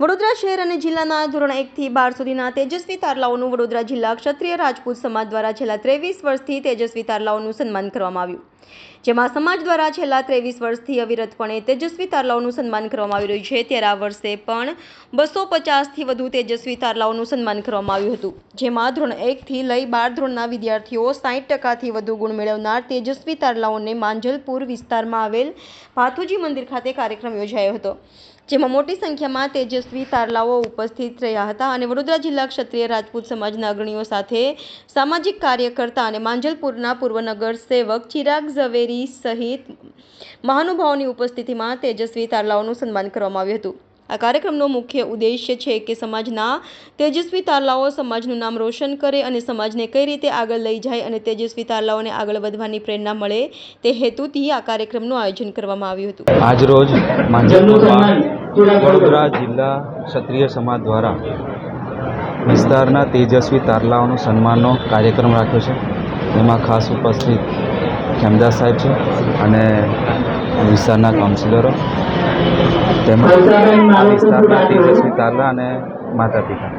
વડોદરા શહેર અને જિલ્લાના ધોરણ એકથી બાર સુધીના તેજસ્વી તારલાઓનું વડોદરા જિલ્લા ક્ષત્રિય રાજપૂત સમાજ દ્વારા છેલ્લા ત્રેવીસ વર્ષથી તેજસ્વી તારલાઓનું સન્માન કરવામાં આવ્યું. જેમાં સમાજ દ્વારા છેલ્લા ત્રેવીસ વર્ષથી અવિરતપણે તેજસ્વી તારલાઓનું સન્માન કરવામાં આવી રહ્યું છે, ત્યારે આ વર્ષે પણ બસો પચાસથી વધુ તેજસ્વી તારલાઓનું સન્માન કરવામાં આવ્યું હતું. જેમાં ધોરણ એકથી લઈ બાર ધોરણના વિદ્યાર્થીઓ સાઠ ટકાથી વધુ ગુણ મેળવનાર તેજસ્વી તારલાઓને માંજલપુર વિસ્તારમાં આવેલ ભાથુજી મંદિર ખાતે કાર્યક્રમ યોજાયો હતો. જેમાં મોટી સંખ્યામાં તેજસ્વી તારલાઓ ઉપસ્થિત રહ્યા હતા અને વડોદરા જિલ્લા ક્ષત્રિય રાજપૂત સમાજના અગ્રણીઓ સાથે સામાજિક કાર્યકર્તા અને માંજલપુરના પૂર્વ નગર સેવક ચિરાગ ઝવેરી સહિત મહાનુભાવોની ઉપસ્થિતિમાં તેજસ્વી તારલાઓનું સન્માન કરવામાં આવ્યું હતું. આ કાર્યક્રમનો મુખ્ય ઉદ્દેશ્ય છે કે સમાજના તેજસ્વી તારલાઓ સમાજનું નામ રોશન કરે અને સમાજને કઈ રીતે આગળ લઈ જાય અને તેજસ્વી તારલાઓને આગળ વધવાની પ્રેરણા મળે તે હેતુથી આ કાર્યક્રમનું આયોજન કરવામાં આવ્યું હતું. આજરોજ માંજલપુરમાં વડોદરા જિલ્લા ક્ષત્રિય સમાજ દ્વારા વિસ્તારના તેજસ્વી તારલાઓનો સન્માનનો કાર્યક્રમ રાખ્યો છે. એમાં ખાસ ઉપસ્થિત ખેમદાસ સાહેબ છે અને વિસ્તારના કાઉન્સિલરો તેમજ આ વિસ્તારના તેજસ્વી તારલા અને માતા પિતા.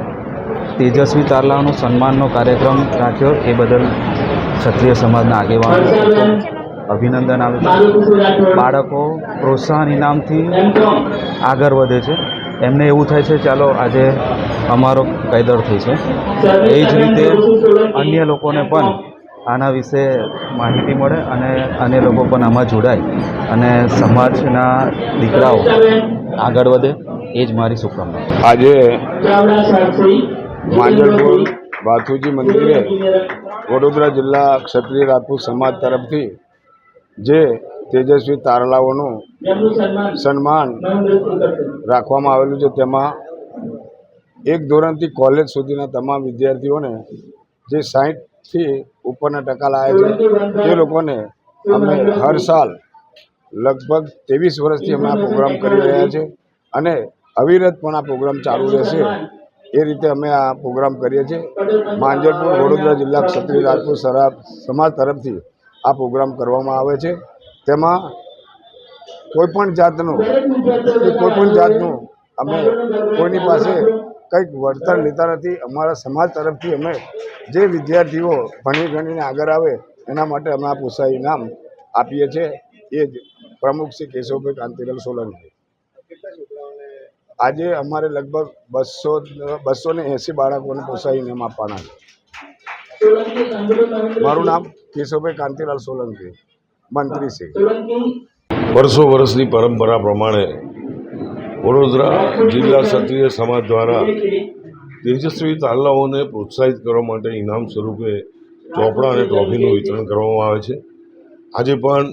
તેજસ્વી તારલાનો સન્માનનો કાર્યક્રમ રાખ્યો. એ બદલ ક્ષત્રિય સમાજના આગેવાનો અભિનંદન આવે છે. બાળકો પ્રોત્સાહન ઇનામથી આગળ વધે છે. એમને એવું થાય છે ચાલો આજે અમારો કાયદર થઈ છે. એ જ રીતે અન્ય લોકોને પણ આના વિશે માહિતી મળે અને અને લોકો પણ આમાં જોડાય. અને સમાજના દીકરાઓ આગળ વધે, એ જ મારી શુભકામના. આજે માંજલપુર ભાથુજી મંદિરે વડોદરા જિલ્લા ક્ષત્રિય રાજપૂત સમાજ તરફથી જે તેજસ્વી તારલાઓનું સન્માન રાખવામાં આવેલું છે, તેમાં એક ધોરણથી કોલેજ સુધીના તમામ વિદ્યાર્થીઓને જે સાહીઠથી ઉપરના ટકા લાવ્યા છે. તે લોકોને અમે હર સાલ લગભગ ત્રેવીસ વર્ષથી અમે આ પ્રોગ્રામ કરી રહ્યા છે અને અવિરત પણ આ પ્રોગ્રામ ચાલુ રહેશે. એ રીતે અમે આ પ્રોગ્રામ કરીએ છીએ. માંજલપુર વડોદરા જિલ્લા ક્ષત્રિય રાજપૂત સરા સમાજ તરફથી આ પ્રોગ્રામ કરવામાં આવે છે. તેમાં કોઈપણ જાતનું કોઈપણ જાતનું અમે કોઈની પાસે કંઈક વળતર લેતા નથી. અમારા સમાજ તરફથી અમે જે વિદ્યાર્થીઓ ભણી ગણીને આગળ આવે, એના માટે અમે આ પ્રોત્સાહન ઇનામ આપીએ છીએ. એ જ પ્રમુખ શ્રી કેશવભાઈ કાંતિલાલ સોલંકી. આજે અમારે લગભગ બસો બસો ને એંસી બાળકોને પ્રોત્સાહન ઇનામ આપવાના છે. મારું નામ કેશવભાઈ કાંતિલાલ સોલંકી, મંત્રી શ્રી. વર્ષો વર્ષની પરંપરા પ્રમાણે વડોદરા જિલ્લા ક્ષત્રિય સમાજ દ્વારા તેજસ્વી તાલાઓને પ્રોત્સાહિત કરવા માટે ઇનામ સ્વરૂપે ચોપડા અને ટ્રોફીનું વિતરણ કરવામાં આવે છે. આજે પણ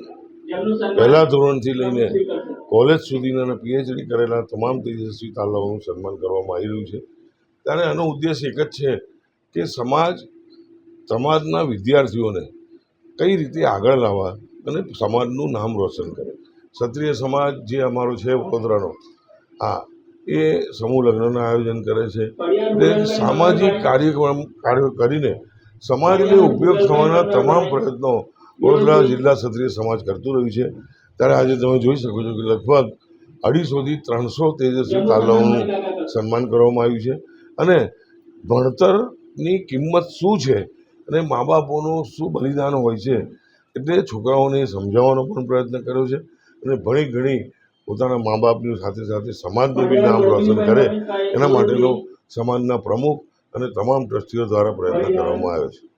પહેલા ધોરણથી લઈને કોલેજ સુધીના અને પીએચડી કરેલા તમામ તેજસ્વી તાલાઓનું સન્માન કરવામાં આવી રહ્યું છે. ત્યારે આનો ઉદ્દેશ એક જ છે કે સમાજ, સમાજના વિદ્યાર્થીઓને કઈ રીતે આગળ લાવવા અને સમાજનું નામ રોશન કરે. ક્ષત્રિય સમાજ જે અમારો છે, વડોદરાનો, હા એ સમૂહ લગ્નના આયોજન કરે છે. એટલે સામાજિક કાર્યક્રમ, કાર્યો કરીને સમાજને ઉપયોગ થવાના તમામ પ્રયત્નો વડોદરા જિલ્લા ક્ષત્રિય સમાજ કરતું રહ્યું છે. ત્યારે આજે તમે જોઈ શકો છો કે લગભગ અઢીસોથી ત્રણસો તેજસ્વી તાલાઓનું સન્માન કરવામાં આવ્યું છે. અને ભણતરની કિંમત શું છે અને મા બાપોનું શું બલિદાન હોય છે એટલે છોકરાઓને સમજાવવાનો પણ પ્રયત્ન કર્યો છે. અને ભણી ઘણી પોતાના મા બાપની સાથે સાથે સમાજનું બી નામ રોશન કરે એના માટેનો સમાજના પ્રમુખ અને તમામ ટ્રસ્ટીઓ દ્વારા પ્રયત્ન કરવામાં આવ્યો છે.